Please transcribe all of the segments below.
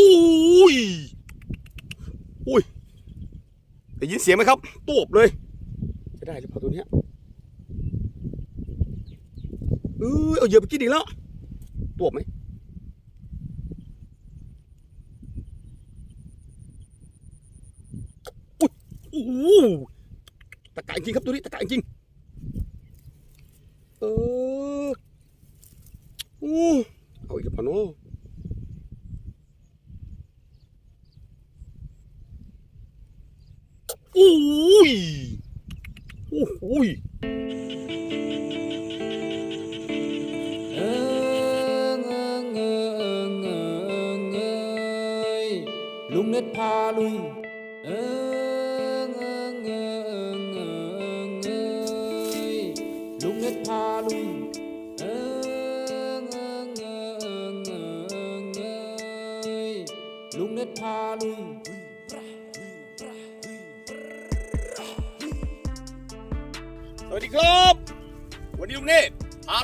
อุ้ยอุ้ยได้ยินเสียงไหมครับตวบเลย จะได้หรือเปล่าตัวเนี้ยเออเอาเหยื่อไปกินอีกแล้วตวบไหมอุ้ยโอ้โหตะกายจริงครับตัวนี้ตะกายจริง เออโอ้เอาอีกแล้วเปล่าเนาะ โอ้ยโอ้ยลุงเน็ตพาลุย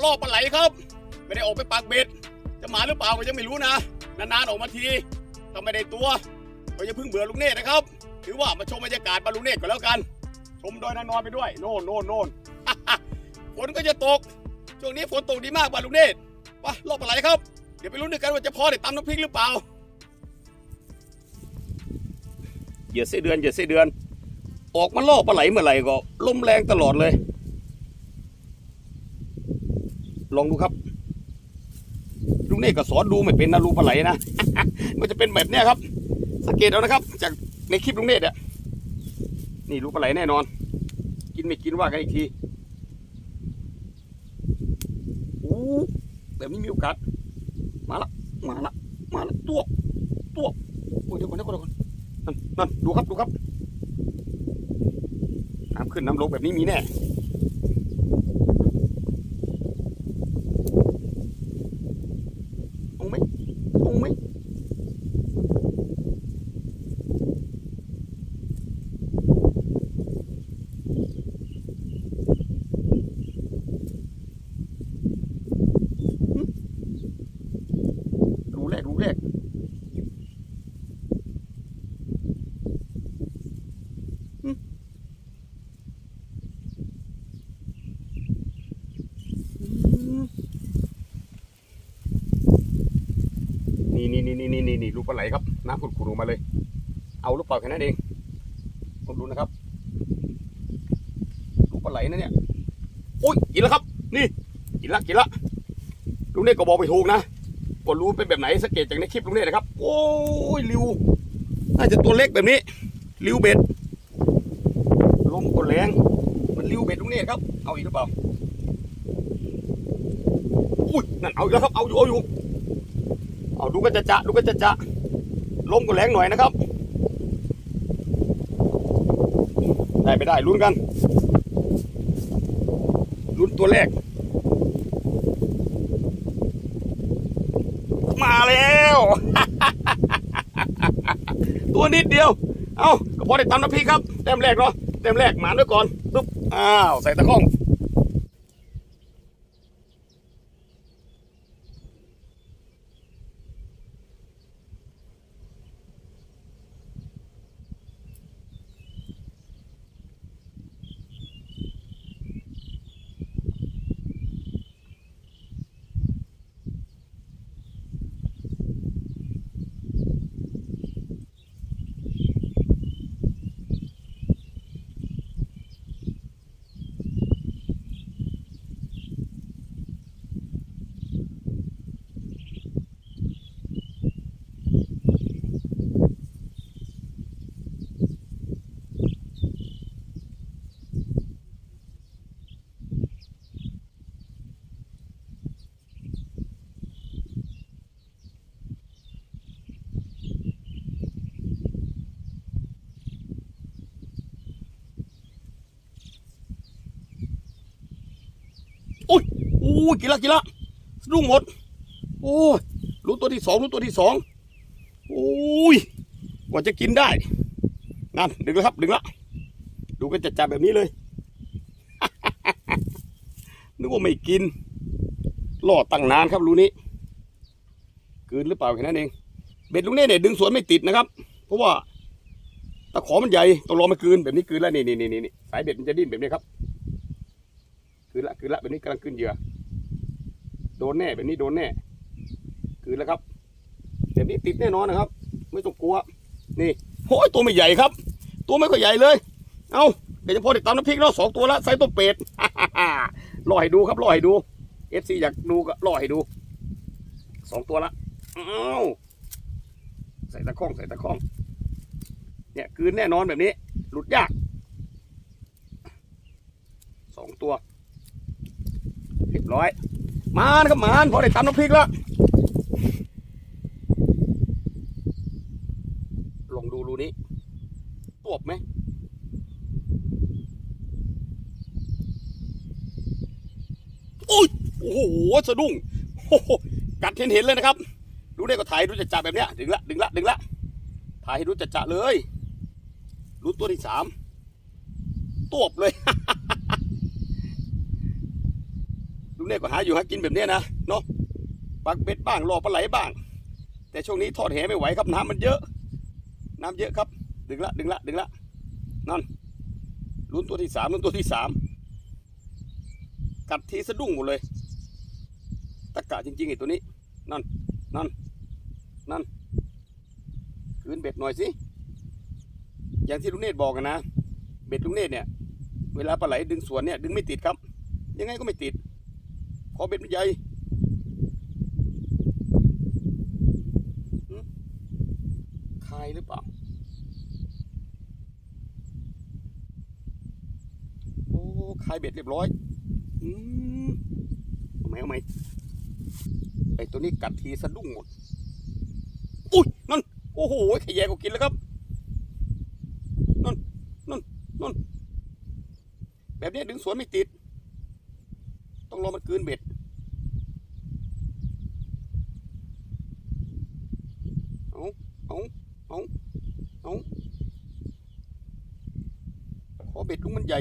ล่อปลาไหลครับ ไม่ได้ออกไปปักเบ็ด จะมาหรือเปล่าก็ยังไม่รู้นะ นานๆออกมาทีถ้าไม่ได้ตัวก็อย่าเพิ่งเบื่อลุงเนตนะครับ ถือว่ามาชมบรรยากาศปลาลุงเนตรก็แล้วกัน ชมดอยนางนอนไปด้วย โน่นโน่นโน่นฝนก็จะตก ช่วงนี้ฝนตกดีมากปลาลุงเนตรไปล่อปลาไหลครับ เดี๋ยวไปลุ้นด้วยกันว่าจะพอได้ตำน้ำพริกหรือเปล่าเหยื่อไส้เดือนเหยื่อไส้เดือน ออกมาล่อปลาไหลเมื่อไหร่ก็ลมแรงตลอดเลย ลองดูครับลุงเน่ก็สอนดูไม่เป็นนะรูปลาไหลนะมันจะเป็นแบบเนี้ยครับ สังเกตเอานะครับ จากในคลิปลุงเน่เนี่ยนี่รูปลาไหลแน่นอน กินไม่กินว่ากันอีกทีโอ้แบบนี้มีโอกาสมาละมาละมาละตัวตัวโอ้ยเดี๋ยวก่อนเดี๋ยวก่อนเดี๋ยวก่อนนั่นนั่นดูครับดูครับน้ำขึ้นน้ำลงแบบนี้มีแน่ ตรงไหมตรงไหมรูแรกรูแรกหึอืม นี่นี่นี่นี่นี่นี่นี่รูปปลาไหลครับน้ำขุ่นๆออกมาเลย เอาหรือเปล่าแค่นั้นเองผมดูนะครับรูปปลาไหลนะเนี่ยโอ้ยกินแล้วครับ นี่กินละกินละลุงเนตก็บอกไปถูกนะก็รู้เป็นแบบไหนสังเกตจากในคลิปลุงเนตนะครับ โอ้ยริวน่าจะตัวเล็กแบบนี้ริวเบ็ดลมก็แรงมันริวเบ็ดลุงเนตครับ เอาอีกหรือเปล่าอุ้ยนั่นเอาอีกแล้วครับเอาอยู่เอาอยู่ เอาดูกันจะจะดูกันจะจะลมก็แรงหน่อยนะครับ ได้ไปได้ลุ้นกันลุ้นตัวแรก มาแล้ว ตัวนิดเดียว เอาก็พอได้ตำน้ำพริกครับแต้มแรกเนาะแต้มแรกหมานไว้ก่อนปุ๊บอ้าว ใส่ตะข้อง อุ้ย อ้ยกินละกินละสะดุ้งหมด โอ้ยรู้ตัวที่สองรู้ตัวที่สองโอ้ยกว่าจะกินได้นั่นดึงแล้วครับดึงละดูกันจัดๆแบบนี้เลยนึกว่าไม่กินรอตั้งนานครับรูนี้กืนหรือเปล่าแค่นั้นเองเบ็ดลุงเน่เนี่ยดึงสวนไม่ติดนะครับ เพราะว่าตะขอมันใหญ่ต้องรอมันกืนแบบนี้กืนแล้วนี่นี่นี่นี่สายเบ็ดมันจะดิ้นแบบนี้ครับกืนละกืนละแบบนี้กำลังขึ้นเหยื่อ โดนแน่แบบนี้โดนแน่กลืนแล้วครับแบบนี้ติดแน่นอนนะครับ ไม่ต้องกลัว นี่โอ้ยตัวไม่ใหญ่ครับ ตัวไม่ค่อยใหญ่เลย เอาเดี๋ยวจะพอติดตามน้ำพริกแล้วสองตัวละไซส์ตัวเป็ดรอให้ดูครับรอให้ดูเอฟซีอยากดูก็รอให้ดูสองตัวละเอ้าใส่ตะข้องใส่ตะข้องเนี่ยคืนแน่นอนแบบนี้ หลุดยากสองตัวเรียบร้อย มานครับมานพอได้ตำน้ำพริกแล้วลองดูรูนี้ตวบไหมโอ้ยโอ้โหสะดุ้งโอ้โหกัดเห็นเห็นเลยนะครับดูได้ก็ถ่ายดูจะจับแบบเนี้ยดึงละดึงละดึงละถ่ายให้ดูจะจะเลยรู้ตัวที่สามตวบเลย ลุ งเนี่ยก็หาอยู่หากินแบบเนี้ยนะเนาะปักเบ็ดบ้างรอปลาไหลบ้าง แต่ช่วงนี้ทอดแหไม่ไหวครับน้ำมันเยอะ น้ำเยอะครับ ดึงละดึงละดึงละนั่นลุ้นตัวที่สามลุ้นตัวที่สามกัดทีสะดุ้งหมดเลยตะกะจริงๆไอ้ตัวนี้ นั่นนั่นนั่นคืนเบ็ดหน่อยสิอย่างที่ลุงเนตรบอกกันนะ เบ็ดลุงเนตรเนี่ย เวลาปลาไหลดึงสวนเนี่ยดึงไม่ติดครับ ยังไงก็ไม่ติด ขอเบ็ดมันใหญ่คายหรือเปล่า โอ้คายเบ็ดเรียบร้อย อืมเอาไหมเอาไหมไอตัวนี้กัดทีสะดุ้งหมด อุ้ยนั่น โอ้โหขยแยก็กินแล้วครับนั่นนั่นนั่นแบบนี้ดึงสวนไม่ติด ต้องรอมันกืนเบ็ดเอาเอาเอาเอาขอเบ็ดลุงมันใหญ่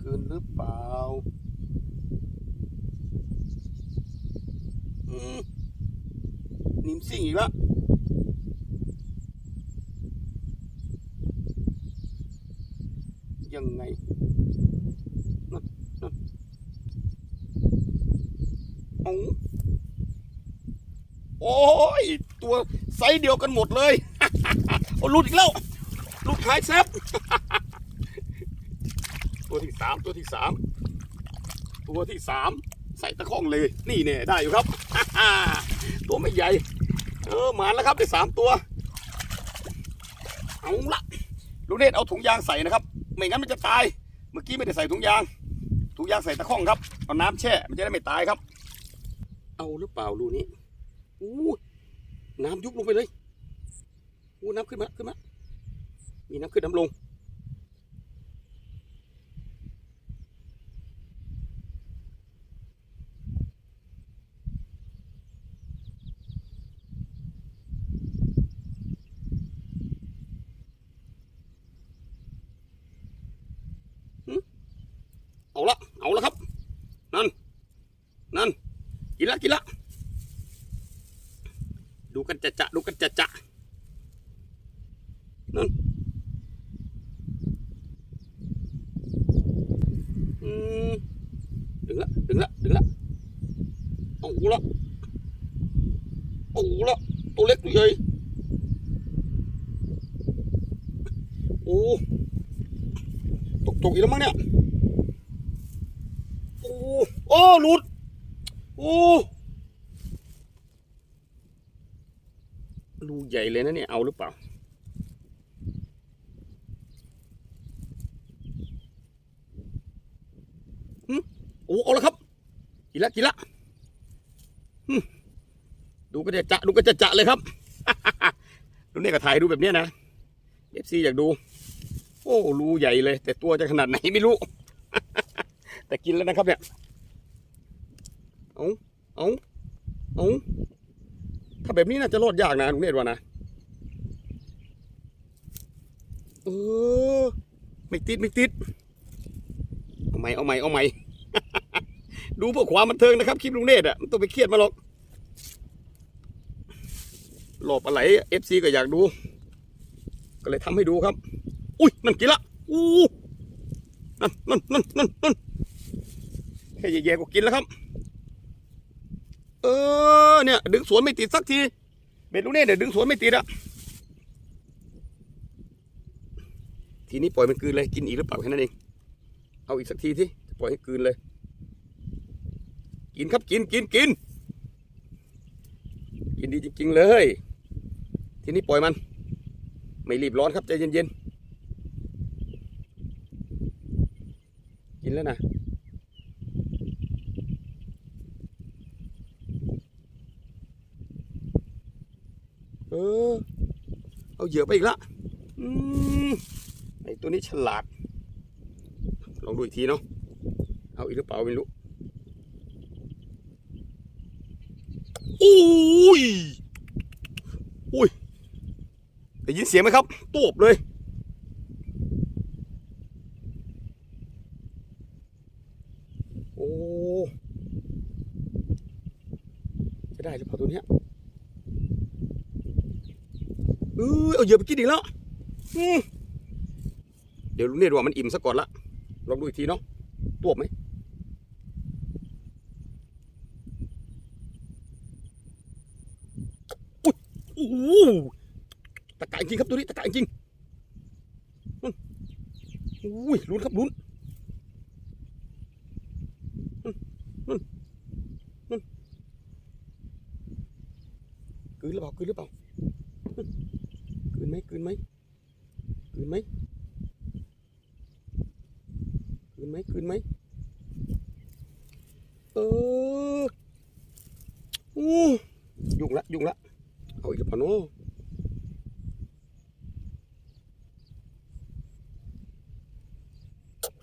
กลืนหรือเปล่าอืมนิ่มซิ่งอีกแล้ว ยังไงนั่นนั่นเอา โอ้ยตัวไซส์เดียวกันหมดเลยโอ้หลุดอีกแล้วหลุดหายแซบตัวที่สามตัวที่สามตัวที่สามใส่ตะข้องเลย นี่เนี่ยได้อยู่ครับ ตัวไม่ใหญ่ เออมาแล้วครับได้สามตัว เอาละลูกเนตเอาถุงยางใส่นะครับ ไม่งั้นมันจะตาย เมื่อกี้ไม่ได้ใส่ถุงยาง ถุงยางใส่ตะข้องครับ เอาน้ำแช่ มันจะได้ไม่ตายครับ เอาหรือเปล่ารูนี้ อู้น้ำยุบลงไปเลยอู้น้ำขึ้นมาขึ้นมามีน้ำขึ้นน้ำลง เอาละ เอาละครับ นั่น นั่น กินละ กินละ ดูกันจะจะดูกันจะจะนั่นดึงละดึงละดึงละเอาละเอาละตัวเล็กตัวใหญ่โอ้ตกตกอีกแล้วมั้งเนี่ยโอ้โอ้หลุดโอ้ดูให ญ่เลยนะเนี่ยเอาหรือเปล่าหึโอ้เอาแล้วครับ กินละกินละดูก็จะจะดูก็จะจะเลยครับดูเนี่ยก็ถ่ายดูแบบเนี้ยนะเอฟซีอยากดู โอ้รูใหญ่เลย แต่ตัวจะขนาดไหนไม่รู้ แต่กินแล้วนะครับเนี่ยเอาเอาเอาถ้าแบบนี้น่าจะรอดยากนะลุงเนตรว่านะ เออไม่ติดไม่ติด เอาใหม่เอาใหม่เอาใหม่ ดูเพื่อความบันเทิงนะครับคลิปลุงเนตอะไม่ต้องไปเครียดมาหรอกหลอบอะไรเอฟซีก็อยากดู ก็เลยทำให้ดูครับ อุ้ยนั่นกินละอู้นั่นนั่นนั่นนั่นนั่นแค่แย่ๆก็กินแล้วครับ เออเนี่ย ดึงสวนไม่ติดสักทีเบ็ดลูกเน่เนี่ยวดึงสวนไม่ติดอะ ทีนี้ปล่อยมันกืนเลยกินอีกหรือเปล่าแค่นั้นเอง เอาอีกสักทีที่ปล่อยให้กืนเลย กินครับกินกินกินกินดีจริงๆเลย ทีนี้ปล่อยมัน ไม่รีบร้อนครับใจเย็นๆกินแล้วนะเออ เอาเหยื่อไปอีกละอืม อตัวนี้ฉลาด ลองดูอีกทีเนาะ เอาอีกหรือเปล่าไม่รู้อุ้ย อุ้ย ได้ยินเสียงไหมครับตูบเลยโอ้จะได้หรือเปล่าตัวเนี้ยเออเอาเหยื่อไปกินอีกแล้วอืม ดี๋ยวเนี่ยดูว่ามันอิ่มซะก่อนละลองดูอีกทีเนาะตัวบไหมอุ้ยโอ้โหตะกายจริงครับตัวนี้ตะกายจริงอุ้ยลุ้นครับลุ้นนั่นนั่นนั่นกลืนหรือเปล่ากืนหรือเปล่าคืนไหมคืนไหมคืนไหมคืน ไหมคืนไหมเอออู้ยุ่งละยุ่งละเอาอีกแล้วเปล่าเนาะ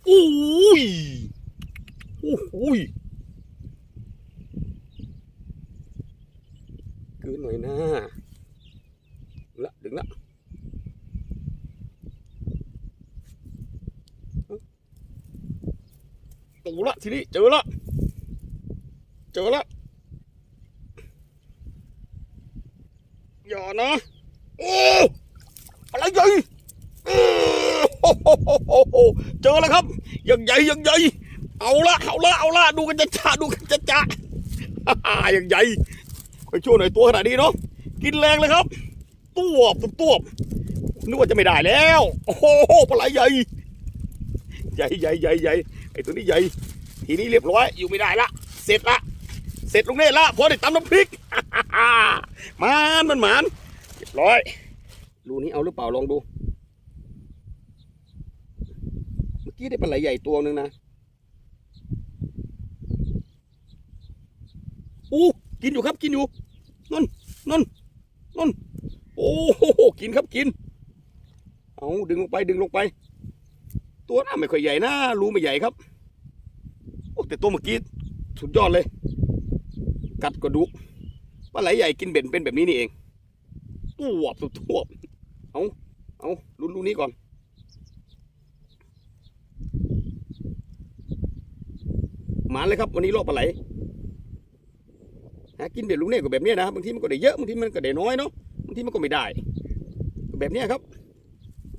อุ้ยอุ้ยคืนหน่อยนะ ดึงละดึงละตู ละทีนี้เจอละเจอละอย่านะโอ้อะไรใหญ่เจอแล้วครับยังใหญ่ยังใหญ่เอาละเอาละเอาละดูกันจะจะดูกันจะจะฮ่าๆยังใหญ่คอยช่วยหน่อยตัวขนาดนี้เนาะกินแรงเลยครับตัวบตัวบนึกว่าจะไม่ได้แล้ว โอ้โหปลาไหลใหญ่ใหญ่ใหญ่ใหญ่ใหญ่ไอตัวนี้ใหญ่ ทีนี้เรียบร้อยอยู่ไม่ได้ละ เสร็จละ เสร็จลงเน่ละพอได้ตำน้ำพริกมันมันหมานเรียบร้อยรูนี้เอาหรือเปล่าลองดู เมื่อกี้ได้ปลาไหลใหญ่ตัวหนึ่งนะอู้กินอยู่ครับกินอยู่นั่นนั่นนั่นโอ้โหกินครับกิน เอาดึงลงไปดึงลงไป ตัวน่าไม่ค่อยใหญ่นะรูไม่ใหญ่ครับ แต่ตัวเมื่อกี้สุดยอดเลย กัดกระดูกปลาไหลใหญ่กินเบ็ดเป็นแบบนี้นี่เองตัวบสุดตัวบเอาเอาลุ้นลูกนี้ก่อนหมาเลยครับ วันนี้รอบปลาไหลหากินเบ็ดลูกเนี่ยก็แบบนี้นะบางทีมันก็ได้เยอะบางทีมันก็ได้น้อยเนาะบางทีมันก็ไม่ได้แบบนี้ครับ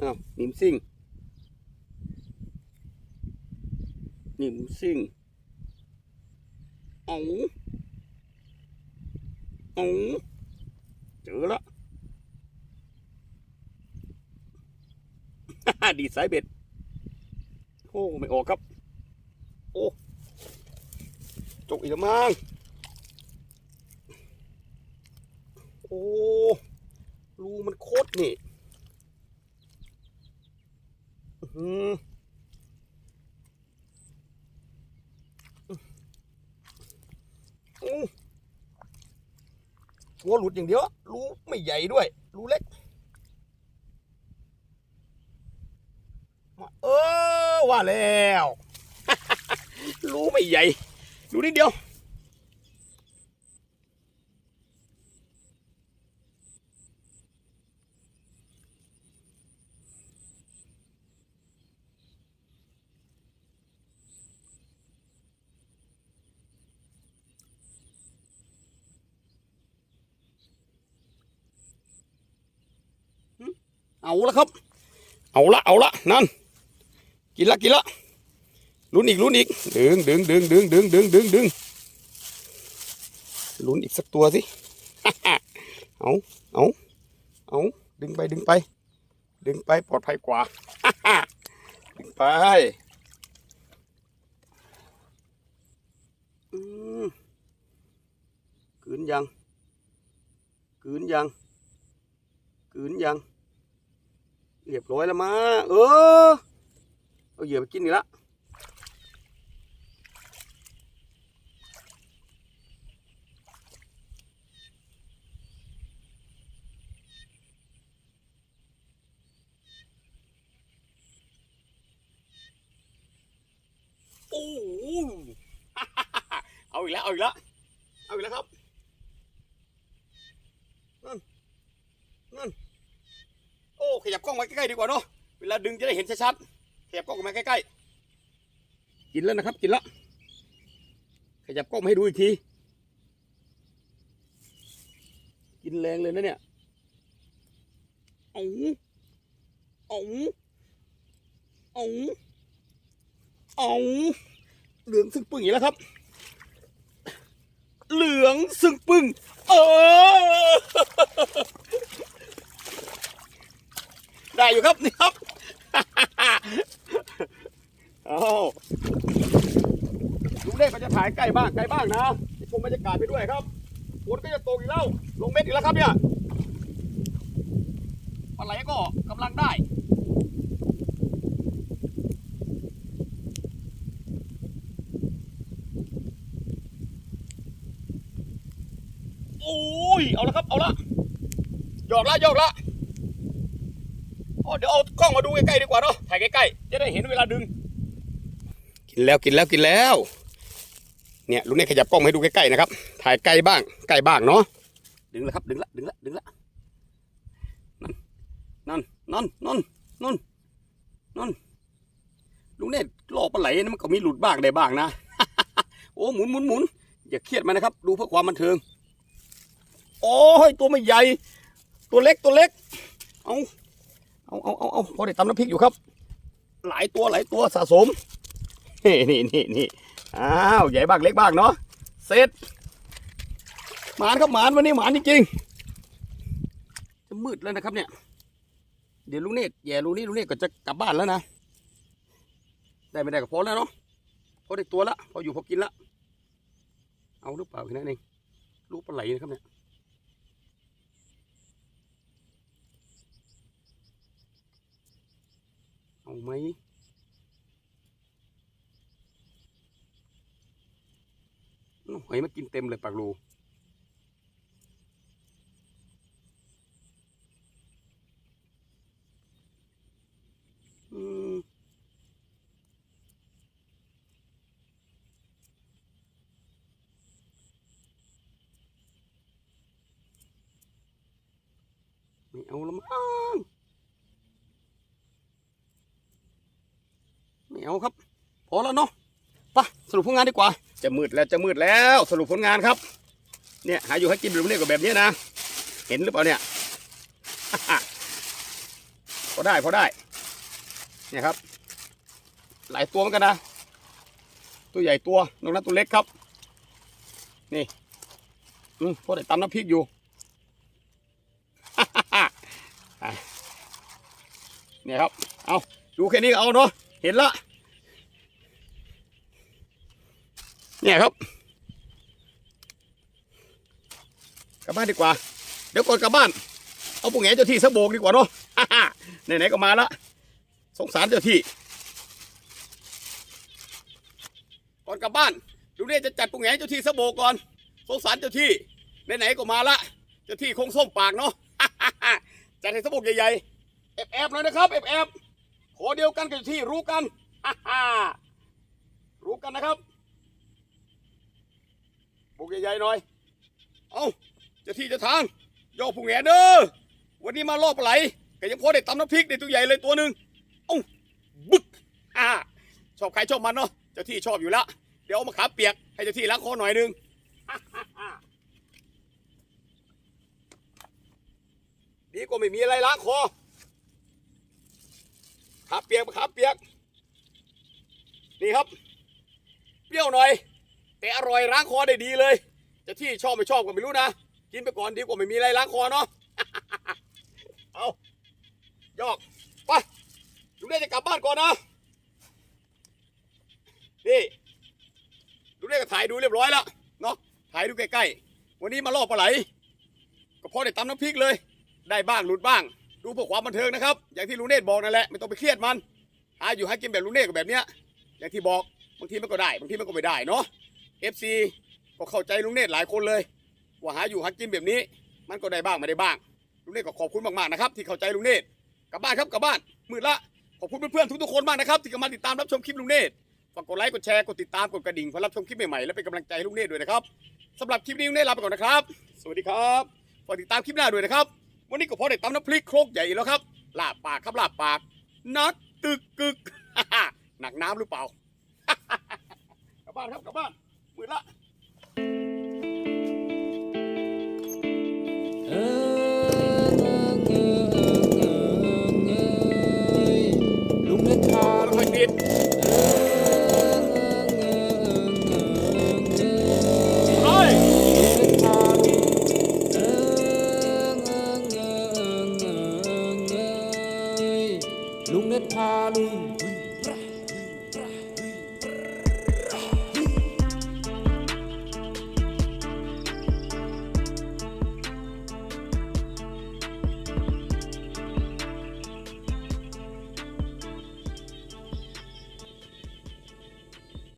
อ้าวนิมซิ่งนิมซิ่ง เอาเอาเจอละดีสายเบ็ด โอ้ไม่ออกครับ โอ้จกอีกแล้วมั้งโอ้รูมันโคตรนี่อือหืออู้ หัวหลุดอย่างเดียว รูไม่ใหญ่ด้วย รูเล็กเออว่าแล้ว รูไม่ใหญ่รูนิดเดียว เอาละครับ เอาละเอาละนั่น กินละกินละลุ้นอีกลุ้นอีกดึงดึงดึงดึงดึงดึงดึงดึงลุ้นอีกสักตัวสิเอาเอาเอาดึงไปดึงไป ดึงไปปลอดภัยกว่าดึงไปกืนยังกืนยังกืนยัง เรียบร้อยแล้วมา เออ เอาเหยื่อไปกินอีกละโอ้เอาอีกแล้ว เอาอีกแล้ว เอาอีกแล้วครับ นั่น นั่น โอ้ ข ยับกล้องมาใกล้ๆดีกว่าเนาะเวลาดึงจะได้เห็นชัดๆขยับกล้องมาใกล้ๆกินแล้วนะครับ กินแล้วขยับกล้องมาให้ดูอีกที กินแรงเลยนะเนี่ยเอาเอาเอาเอาเหลืองซึ่งปึ่งอย่างนี้แล้วครับ เหลืองซึ่งปึ่งเออ ได้อยู่ครับนี่ครับเอาลุงเล่ก็จะถ่ายใกล้บ้างไกล้บ้างนะชมบรรยากาศไปด้วยครับฝนก็จะตกอีกแล้ว ลงเม็ดอีกแล้วครับเนี่ยปลาไหลก็กำลังได้โอ้ย เอาละครับ เอาละหยอกละหยอกละ เดี๋ยวเอากล้องมาดูใกล้ๆดีกว่าเนาะถ่ายใกล้ๆจะได้เห็นเวลาดึง กินแล้วกินแล้วกินแล้ว เนี่ยลุงเนี่ยขยับกล้องให้ดูใกล้ๆนะครับถ่ายใกล้บ้างใกล้บ้างเนาะดึงแล้วครับดึงละดึงละดึงละนั่นนั่นนั่นนั่นนั่นนั่นลุงเนี่ยล่อปลาไหลนะมันก็มีหลุดบ้างได้บ้างนะโอ้หมุนหมุนหมุนอย่าเครียดมันนะครับ ดูเพื่อความบันเทิงโอ้ยตัวไม่ใหญ่ ตัวเล็กตัวเล็ก เอา เอาเอาเอาเอาพอได้ตำน้ำพริกอยู่ครับ หลายตัวหลายตัวสะสมนี่นี่นี่นี่อ้าวใหญ่บ้างเล็กบ้างเนาะเสร็จหมานครับหมานวันนี้หมานจริงๆจะมืดแล้วนะครับ เนี่ย เดี๋ยวลุงเนตแย่ลุงนี่ลุงเนตก็จะกลับบ้านแล้วนะได้ไม่ได้ก็พอแล้วเนาะพอได้ตัวละพออยู่พอกินละเอาหรือเปล่าแค่นั้นเองลูกปลาไหลนะครับเนี่ย เอาไหมอื้อหอยมากินเต็มเลยปากรูอืมไม่เอาละมั้ง ไม่ เอาครับ พอแล้วเนาะไปะสรุปผลงานดีกว่า จะมืดแล้วจะมืดแล้วสรุปผลงานครับ เนี่ยหาอยู่ให้กินแบบนี้กับแบบนี้นะ เห็นหรือเปล่าเนี่ยพอได้พอได้ เนี่ยครับ หลายตัวเหมือนกันนะ ตัวใหญ่ตัวนอกนั้นตัวเล็กครับ นี่อืมพอได้ตำน้ำพริกอยู่เนี่ยครับ เอาดูแค่นี้ก็เอาเนาะ เห็นละ เนี่ยครับ กลับบ้านดีกว่า เดี๋ยวก่อนกลับบ้าน เอาปุ่งแหเจ้าที่สะโบกดีกว่าเนาะไหนๆก็มาละสงสารเจ้าที่ ก่อนกลับบ้าน ดูเนี่ยจะจัดปุ่งแหเจ้าที่สะโบกก่อน สงสารเจ้าที่ไหนๆก็มาละเจ้าที่คงส้มปากเนาะจัดให้สะโบกใหญ่ๆแอบๆเลยนะครับแอบๆขอเดียวกันกับที่รู้กันรู้กันนะครับ บุกใหญ่ๆหน่อย เอาเจะที่จะทางย่อผู้แหงเด้อวันนี้มาล่อปลาไหลก็ยังพอได้ตำน้ำพริกได้ตัวใหญ่เลยตัวหนึ่งเอ้าบึกอ่าชอบใครชอบมันเนาะเจ้าที่ชอบอยู่แล้วเดี๋ยวเอามาขาเปียกให้เจ้าที่ล้างคอหน่อยหนึงดีกว่าไม่มีอะไรล้างคอขาเปียกมะขาเปียกนี่ครับ เปรี้ยวหน่อย แต่อร่อยล้างคอได้ดีเลย จะที่ชอบไม่ชอบก็ไม่รู้นะ กินไปก่อนดีกว่าไม่มีอะไรล้างคอเนาะเอายอกไปลุงเน่จะกลับบ้านก่อนนะนี่ลุงเน่ก็ถ่ายดูเรียบร้อยแล้วเนาะถ่ายดูใกล้ๆวันนี้มาล่อปลาไหลก็พอได้ตำน้ำพริกเลย ได้บ้างหลุดบ้าง ดูเพื่อความบันเทิงนะครับ อย่างที่ลุงเนตบอกนั่นแหละไม่ต้องไปเครียดมันหาอยู่ให้กินแบบลุงเนตรก็แบบเนี้ยอย่างที่บอกบางทีมันก็ได้บางทีมันก็ไม่ได้เนาะ FC ก็เข้าใจลุงเนตรหลายคนเลย ว่าหาอยู่หากินแบบนี้ มันก็ได้บ้างไม่ได้บ้าง ลุงเนตรก็ขอบคุณมากๆนะครับ ที่เข้าใจลุงเนตรกลับบ้านครับกลับบ้านมืดละขอบคุณเพื่อนๆทุกๆคนมากนะครับที่เข้ามาติดตามรับชมคลิปลุงเนตรฝากกดไลค์กดแชร์กดติดตามกดกระดิ่งเพื่อรับชมคลิปใหม่ๆและเป็นกำลังใจให้ลุงเนตรด้วยนะครับสำหรับคลิปนี้ลุงเนตรลาไปก่อนนะครับ สวัสดีครับฝากติดตามคลิปหน้าด้วยนะครับ วันนี้ก็พอได้ตำน้ำพริกโครกใหญ่อีกแล้วครับลาบปากครับลาบปาก นัดตึกกึกหนักน้ำหรือเปล่า กลับบ้านครับกลับบ้าน มืดละ